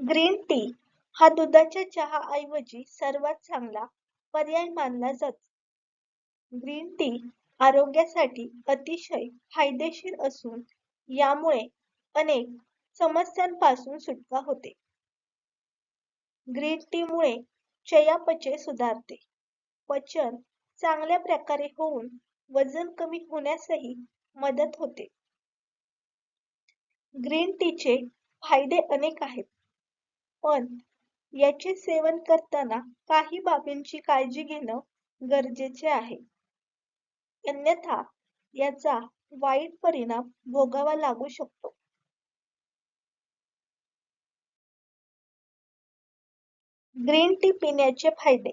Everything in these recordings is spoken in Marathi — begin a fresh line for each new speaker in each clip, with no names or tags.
ग्रीन टी हा दुधाच्या चहाऐवजी सर्वात चांगला पर्याय मानला जातो. ग्रीन टी आरोग्यासाठी अतिशय फायदेशीर असून यामुळे अनेक समस्यांपासून सुटका होते. ग्रीन टी मुळे चयापचय सुधारते. पचन चांगल्या प्रकारे होऊन वजन कमी होण्यासही मदत होते. ग्रीन टीचे फायदे अनेक आहेत. पण याचे सेवन करताना काही बाबींची काळजी घेणं गरजेचे आहे. अन्यथा याचा वाईट परिणाम भोगावा लागू शकतो. ग्रीन टी पिण्याचे फायदे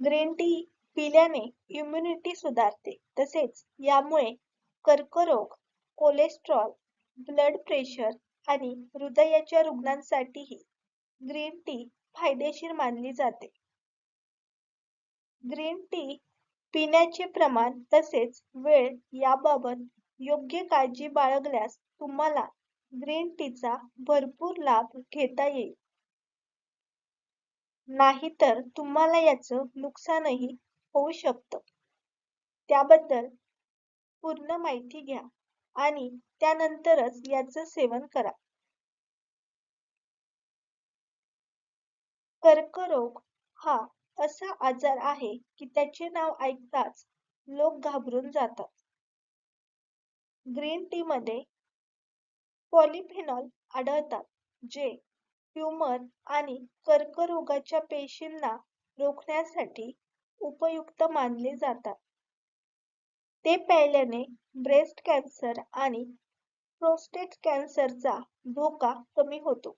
ग्रीन टी पिल्याने इम्युनिटी सुधारते तसेच यामुळे कर्करोग, कोलेस्ट्रॉल, ब्लड प्रेशर आणि हृदयाच्या रुग्णांसाठीही ग्रीन टी फायदेशीर मानली जाते. ग्रीन टी पिण्याचे प्रमाण तसेच वेळ याबाबत योग्य काळजी बाळगल्यास तुम्हाला ग्रीन टीचा भरपूर लाभ घेता येईल. नाहीतर तुम्हाला याचं नुकसानही होऊ शकतं. त्याबद्दल पूर्ण माहिती घ्या आणि त्यानंतरच याचं सेवन करा. कर्करोग हा असा आजार आहे की त्याचे नाव ऐकताच लोक घाबरून जातात. ग्रीन टी मध्ये पॉलिफेनॉल आढळतात जे ट्यूमर आणि कर्करोगाच्या पेशींना रोखण्यासाठी उपयुक्त मानले जातात. ते प्यायल्याने ब्रेस्ट कॅन्सर आणि प्रोस्टेट कॅन्सरचा धोका कमी होतो.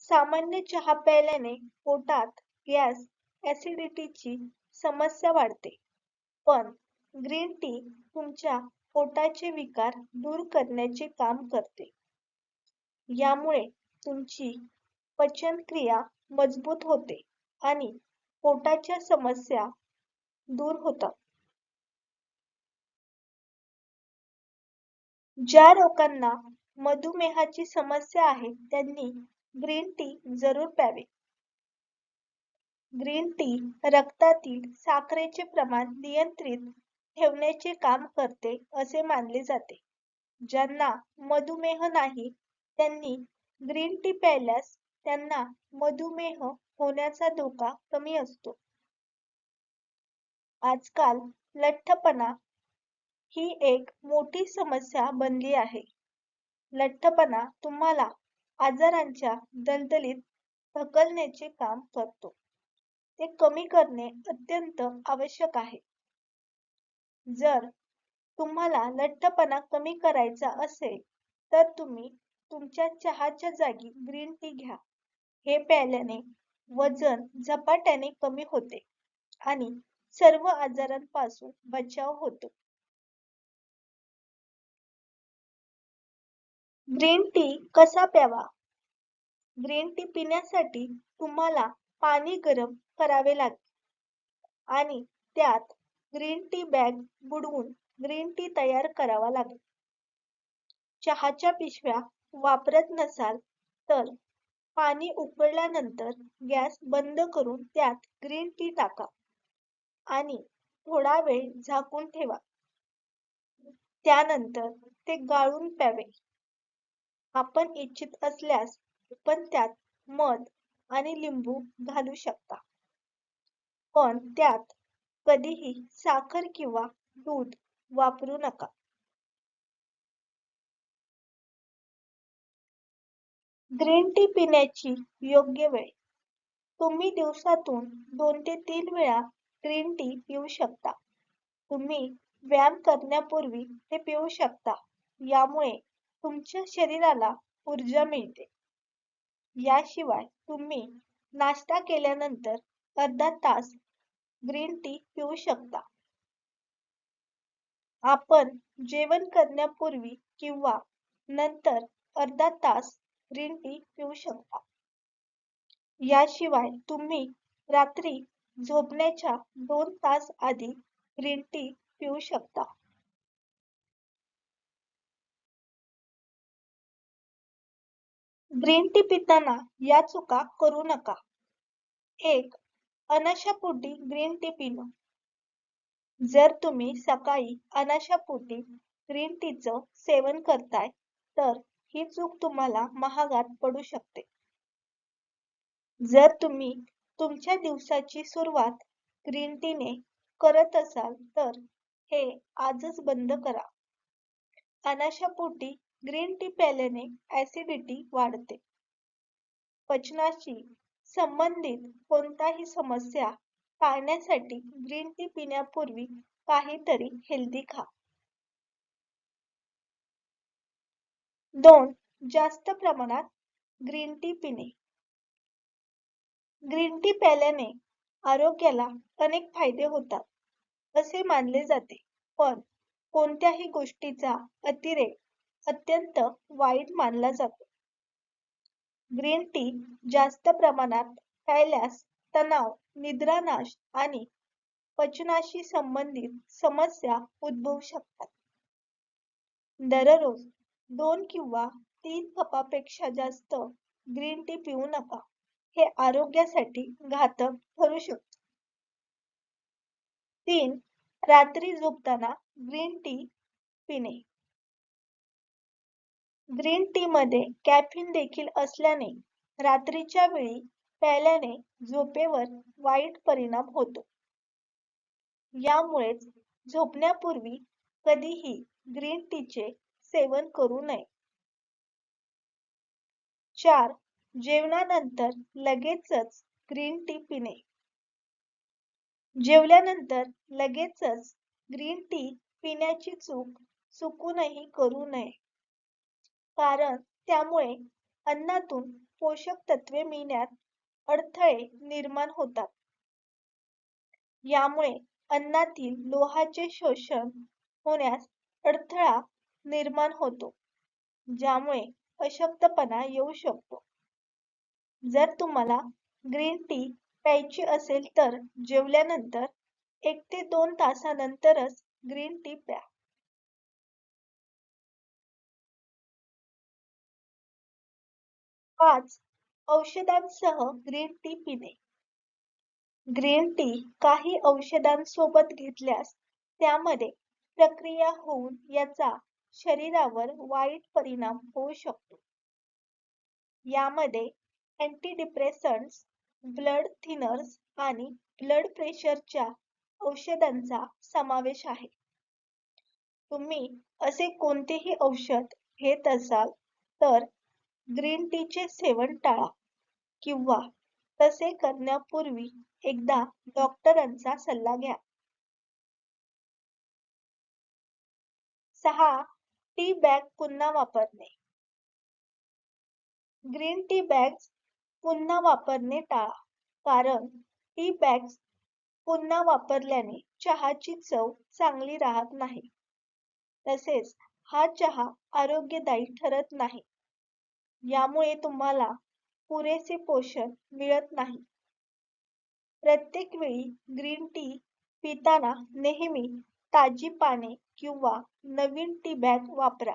सामान्य चहा प्यायल्याने पोटात गॅस ऍसिडिटीची समस्या वाढते. पण ग्रीन टी तुमच्या पोटाचे विकार दूर करण्याचे काम करते. यामुळे तुमची पचनक्रिया मजबूत होते आणि पोटाच्या समस्या दूर होतं. ज्या लोकांना मधुमेहाची समस्या आहे त्यांनी ग्रीन टी जरूर प्यावे. ग्रीन टी रक्तातील साखरेचे प्रमाण नियंत्रित ठेवण्याचे काम करते असे मानले जाते. ज्यांना मधुमेह नाही त्यांनी ग्रीन टी प्यायल्यास त्यांना मधुमेह होण्याचा धोका कमी असतो. आजकाल लठ्ठपणा ही एक मोठी समस्या बनली आहे. लठ्ठपणा तुम्हाला आजारांच्या दलदलीत ढकलण्याचे काम करतो. ते कमी करणे अत्यंत आवश्यक आहे. जर तुम्हाला लठ्ठपणा कमी करायचा असेल तर तुम्ही तुमच्या चहाच्या जागी ग्रीन टी घ्या. हे प्यायल्याने वजन झपाट्याने कमी होते आणि सर्व आजारांपासून बचाव होतो. ग्रीन टी कसा प्यावा? ग्रीन टी पिण्यासाठी तुम्हाला पाणी गरम करावे लागेल आणि त्यात ग्रीन टी बॅग बुडवून ग्रीन टी तयार करावा लागेल. चहाच्या पिशव्या वापरत नसाल तर पाणी उकळल्यानंतर गॅस बंद करून त्यात ग्रीन टी टाका आणि थोडा वेळ झाकून ठेवा. त्यानंतर ते गाळून प्यावे. आपण इच्छित असल्यास आपण त्यात मध आणि लिंबू घालू शकता. पण त्यात कधीही साखर किंवा दूध वापरू नका. ग्रीन टी पिण्याची योग्य वेळ तुम्ही दिवसातून दोन ते तीन वेळा ग्रीन टी पिऊ शकता. तुम्ही व्यायाम करण्यापूर्वी ते पिऊ शकता. यामुळे तुमच्या शरीराला ऊर्जा मिळते. याशिवाय तुम्ही नाश्ता केल्यानंतर अर्धा तास ग्रीन टी पिऊ शकता. आपण जेवण करण्यापूर्वी किंवा नंतर अर्धा तास ग्रीन टी पिऊ शकता. याशिवाय तुम्ही रात्री झोपण्याच्या दोन तास आधी ग्रीन टी पिऊ शकता. ग्रीन टी पिताना या चुका करू नका. एक अनाशापोटी ग्रीन टी पिणं. जर तुम्ही सकाळी अनाशापोटी ग्रीन टीचं सेवन करताय तर ही चूक तुम्हाला महागात पडू शकते. जर तुम्ही तुमच्या दिवसाची सुरुवात ग्रीन टीने करत असाल तर हे आजच बंद करा. अनाशापोटी ग्रीन टी प्यायल्याने ऍसिडिटी वाढते. पचनाशी संबंधित कोणताही समस्या टाळण्यासाठी ग्रीन टी पिण्यापूर्वी काहीतरी हेल्दी खा. दोन जास्त प्रमाणात ग्रीन टी पिणे. ग्रीन टी प्यायल्याने आरोग्याला अनेक फायदे होतात असे मानले जाते. पण कोणत्याही गोष्टीचा अतिरेक अत्यंत वाईट मानला जातो. ग्रीन टी जास्त प्रमाणात प्यायल्यास तणाव निद्रानाश आणि पचनाशी संबंधित समस्या उद्भवू शकतात. दररोज दोन किंवा तीन कपापेक्षा जास्त ग्रीन टी पिऊ नका. हे आरोग्यासाठी घातक ठरू शकते. तीन रात्री झोपताना ग्रीन टी पिणे. ग्रीन टी मध्ये कॅफिन देखील असल्याने रात्रीच्या वेळी प्यायल्याने झोपेवर वाईट परिणाम होतो. यामुळेच झोपण्यापूर्वी कधीही ग्रीन टीचे सेवन करू नये. चार जेवणानंतर लगेचच ग्रीन टी पिणे. जेवल्यानंतर लगेचच ग्रीन टी पिण्याची चूक चुकूनही करू नये. कारण त्यामुळे अन्नातून पोषक तत्वे मिळण्यात अडथळे निर्माण होतात. यामुळे अन्नातील लोहाचे शोषण होण्यास अडथळा निर्माण होतो ज्यामुळे अशक्तपणा येऊ शकतो. जर तुम्हाला ग्रीन टी प्यायची असेल तर जेवल्यानंतर एक ते दोन तासानंतरच ग्रीन टी प्या. पाच औषधांसह ग्रीन टी पिणे. ग्रीन टी काही औषधांसोबत घेतल्यास त्यामध्ये प्रक्रिया होऊन याचा शरीरावर वाईट परिणाम होऊ शकतो. यामध्ये अँटीडिप्रेसंट्स ब्लड थिनर्स आणि ब्लड प्रेशरच्या औषधांचा समावेश आहे. तुम्ही असे कोणतेही औषध घेत असाल तर ग्रीन टीचे सेवन टाळा किंवा तसे करण्यापूर्वी एकदा डॉक्टरांचा सल्ला घ्या. सहा टी बॅग पुन्हा वापरणे. ग्रीन टी बॅग्स पुन्हा वापरणे टाळा कारण टी बॅग्स पुन्हा वापरल्याने चहाची चव चांगली राहत नाही. तसेच हा चहा आरोग्यदायी ठरत नाही. यामुळे तुम्हाला पुरेसे पोषण मिळत नाही. प्रत्येक वेळी ग्रीन टी पिताना नेहमी ताजी पाने किंवा नवीन टी बॅग वापरा.